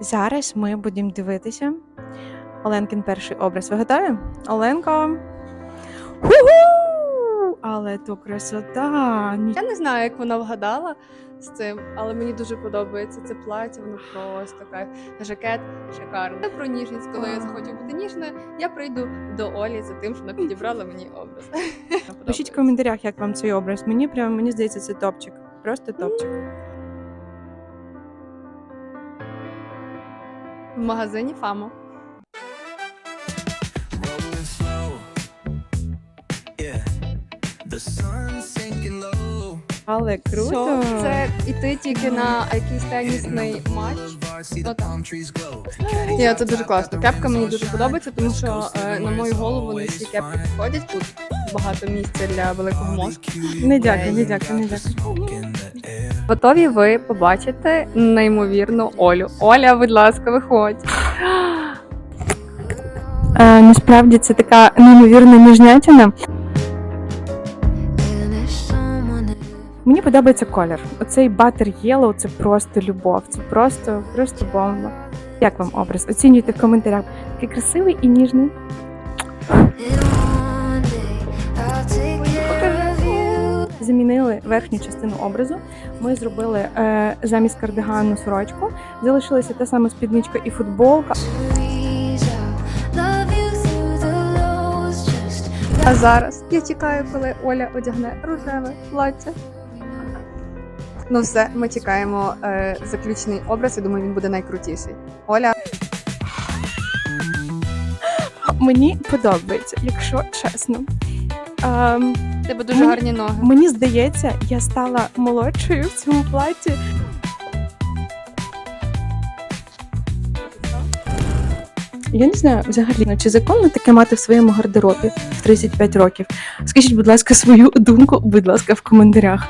Зараз ми будемо дивитися Оленкин перший образ. Ви готові? Оленка. Ху-ху! Але то красота! Я не знаю, як вона вгадала з цим, але мені дуже подобається це плаття, воно просто кайф. Жакет шикарний. Це про ніжність, коли я захочу бути ніжною, я прийду до Олі за тим, що вона підібрала мені образ. Пишіть в коментарях, як вам цей образ. Мені прям мені здається, це топчик. Просто топчик. В магазині Фамо. Але круто. Все, це іти тільки на якийсь тенісний матч. Glow. Ні, це дуже класно. Кепка мені дуже подобається, тому що е, на мою голову не всі кепки підходять. Тут багато місця для великого мозку. Не дякую, не дякую, не дякую. Готові ви побачити неймовірну Олю. Оля, будь ласка, виходь. Е, насправді це така неймовірна ніжнятина. Мені подобається колір. Оцей Butter Yellow – це просто любов. Це просто, просто бомба. Як вам образ? Оцінюйте в коментарях. Такий красивий і ніжний. Верхню частину образу. Ми зробили е, замість кардигану сорочку. Залишилася та сама спідничка і футболка. А зараз я чекаю, коли Оля одягне рожеве плаття. Ну все, ми чекаємо е, заключний образ. Я думаю, він буде найкрутіший. Оля, Мені подобається, якщо чесно. Ем, тебе дуже Мені- гарні ноги. Мені здається, я стала молодшою в цьому платі. Я не знаю взагалі, ну, чи законно таке мати в своєму гардеробі в 35 років. Скажіть, будь ласка, свою думку, будь ласка, в коментарях.